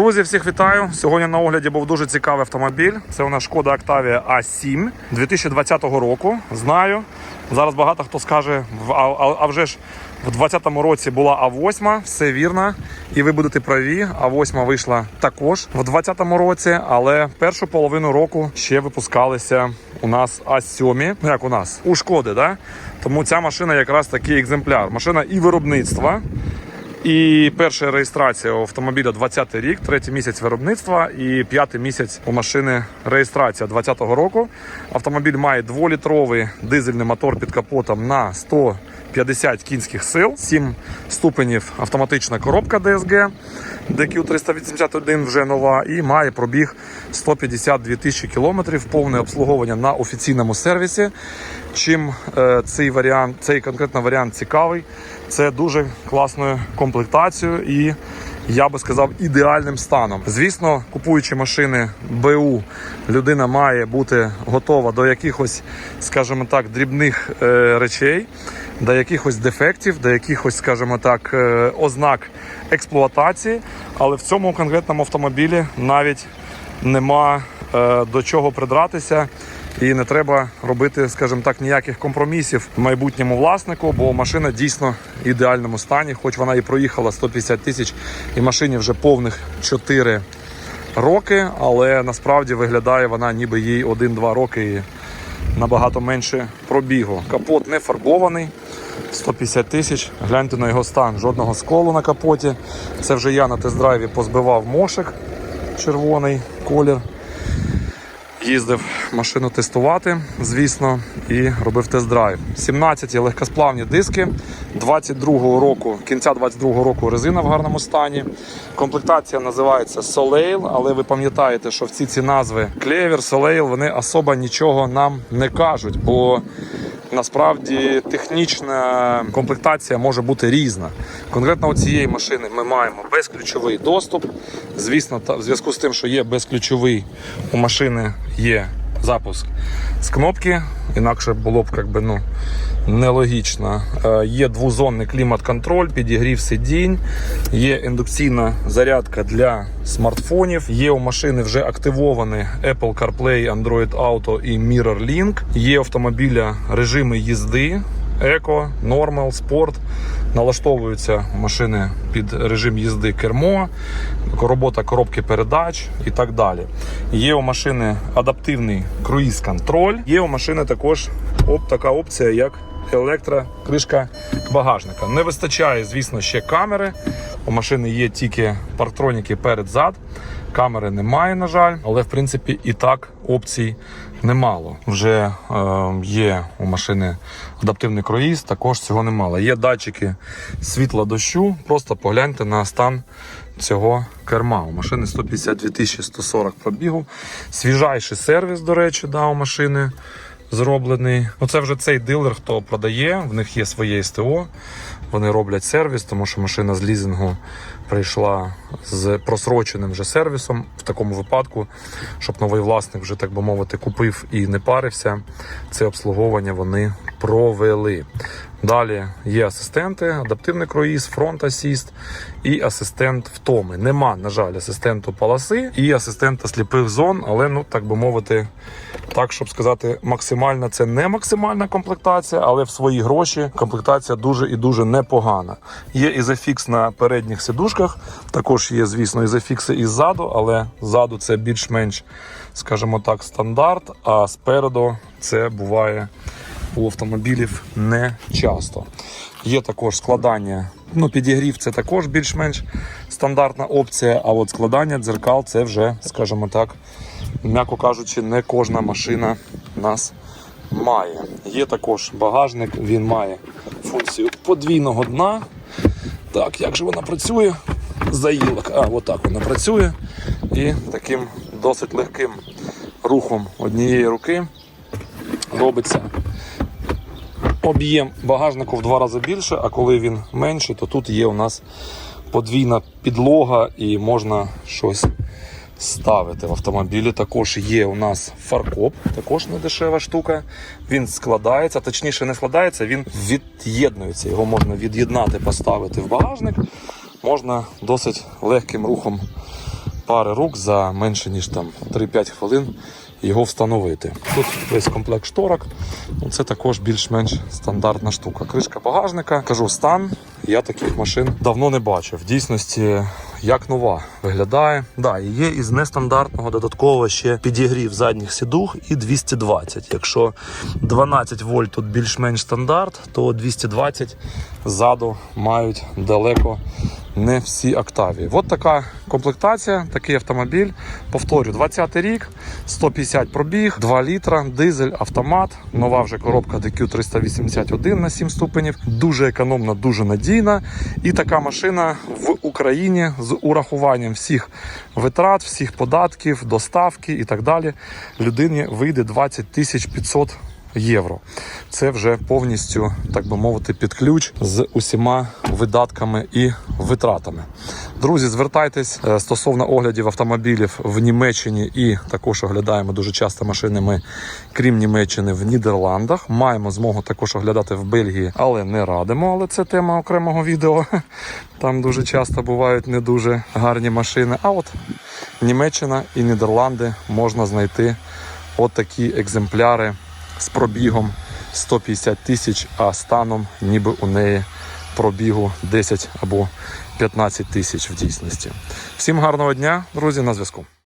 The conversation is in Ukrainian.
Друзі, всіх вітаю! Сьогодні на огляді був дуже цікавий автомобіль. Це у нас шкода Octavia A7 2020 року. Знаю. Зараз багато хто скаже, «В- а, а, вже ж в 2020 році була А8, все вірно. І ви будете праві. А8 вийшла також в 2020 році, але першу половину року ще випускалися у нас А7. Ну як у нас? У шкоди, да? Тому ця машина якраз такий екземпляр. Машина і виробництва. І перша реєстрація автомобіля 20-й рік, третій місяць виробництва і п'ятий місяць у машини реєстрація 2020 року. Автомобіль має дволітровий дизельний мотор під капотом на 150 кінських сил, 7 ступенів автоматична коробка DSG. DQ381 вже нова і має пробіг 152 тисячі кілометрів, повне обслуговування на офіційному сервісі. Чим е, цей варіант, цей конкретно варіант цікавий, це дуже класною комплектацією і я би сказав ідеальним станом. Звісно, купуючи машини БУ, людина має бути готова до якихось, скажімо так, дрібних е, речей, до якихось дефектів, до якихось, скажімо так, е, ознак експлуатації. Але в цьому конкретному автомобілі навіть нема е, до чого придратися. І не треба робити, скажімо так, ніяких компромісів майбутньому власнику, бо машина дійсно в ідеальному стані, хоч вона і проїхала 150 тисяч, і машині вже повних 4 роки, але насправді виглядає вона ніби їй 1-2 роки і набагато менше пробігу. Капот не фарбований. 150 тисяч. Гляньте на його стан. Жодного сколу на капоті. Це вже я на тест-драйві позбивав мошик червоний колір. Їздив машину тестувати, звісно, і робив тест-драйв. 17 легкосплавні диски 22-го року, кінця 22-го року резина в гарному стані. Комплектація називається Soleil, але ви пам'ятаєте, що всі ці назви Клевер, Soleil, вони особо нічого нам не кажуть, бо насправді технічна комплектація може бути різна. Конкретно у цієї машини ми маємо безключовий доступ. Звісно, в зв'язку з тим, що є безключовий у машини є запуск з кнопки, інакше було б як би, ну, нелогічно. Е, Є двозонний клімат-контроль, підігрів сидінь, є індукційна зарядка для смартфонів. Є у машини вже активовані Apple CarPlay, Android Auto і Mirror Link. Є автомобіля режими їзди. Еко, нормал, спорт. Налаштовуються машини під режим їзди кермо, робота коробки передач і так далі. Є у машини адаптивний круїз-контроль. Є у машини також оп, така опція, як електрокришка багажника. Не вистачає, звісно, ще камери. У машини є тільки парктроніки перед-зад. Камери немає, на жаль, але в принципі і так опцій немало. Вже е, є у машини адаптивний круїз, також цього немало. Є датчики світла дощу. Просто погляньте на стан цього керма. У машини 152 140 пробігу. Свіжайший сервіс, до речі, да, у машини зроблений. Оце вже цей дилер, хто продає, в них є своє СТО. Вони роблять сервіс, тому що машина з лізингу прийшла з просроченим вже сервісом. В такому випадку, щоб новий власник вже так би мовити купив і не парився. Це обслуговування вони провели. Далі є асистенти, адаптивний круїз, фронт асіст і асистент втоми. Нема, на жаль, асистенту полоси і асистента сліпих зон, але ну так би мовити, так щоб сказати, максимальна це не максимальна комплектація, але в свої гроші комплектація дуже і дуже непогана. Є ізофікс на передніх сидушках, також є, звісно, ізофікси і ззаду, але ззаду це більш-менш, скажімо так, стандарт, а спереду це буває у автомобілів не часто. Є також складання. Ну, підігрів це також більш-менш стандартна опція. А от складання дзеркал це вже, скажімо так, м'яко кажучи, не кожна машина нас має. Є також багажник, він має функцію подвійного дна. Так, як же вона працює? Заїлок. А, отак вона працює. І таким досить легким рухом однієї руки робиться об'єм багажнику в два рази більше, а коли він менший, то тут є у нас подвійна підлога і можна щось ставити в автомобілі. Також є у нас фаркоп, також не дешева штука. Він складається, точніше не складається, він від'єднується. Його можна від'єднати, поставити в багажник. Можна досить легким рухом пари рук за менше ніж там 3-5 хвилин його встановити. Тут весь комплект шторок. Ну, Це також більш-менш стандартна штука. Кришка багажника. Кажу, стан. Я таких машин давно не бачив. В дійсності, як нова виглядає. Да, є із нестандартного додатково ще підігрів задніх сідух і 220. Якщо 12 вольт тут більш-менш стандарт, то 220 ззаду мають далеко не всі Октавії. От така комплектація, такий автомобіль. Повторю, 20 й рік, 150 пробіг, 2 літра, дизель, автомат, нова вже коробка DQ 381 на 7 ступенів. Дуже економна, дуже надійна. І така машина в Україні з урахуванням всіх витрат, всіх податків, доставки і так далі. Людині вийде 20 тисяч 500 євро. Це вже повністю, так би мовити, під ключ з усіма видатками і витратами. Друзі, звертайтесь е, стосовно оглядів автомобілів в Німеччині і також оглядаємо дуже часто машини. Ми, крім Німеччини, в Нідерландах. Маємо змогу також оглядати в Бельгії, але не радимо. Але це тема окремого відео. Там дуже часто бувають не дуже гарні машини. А от Німеччина і Нідерланди можна знайти от такі екземпляри з пробігом 150 тисяч, а станом ніби у неї пробігу 10 або 15 тисяч в дійсності. Всім гарного дня, друзі, на зв'язку.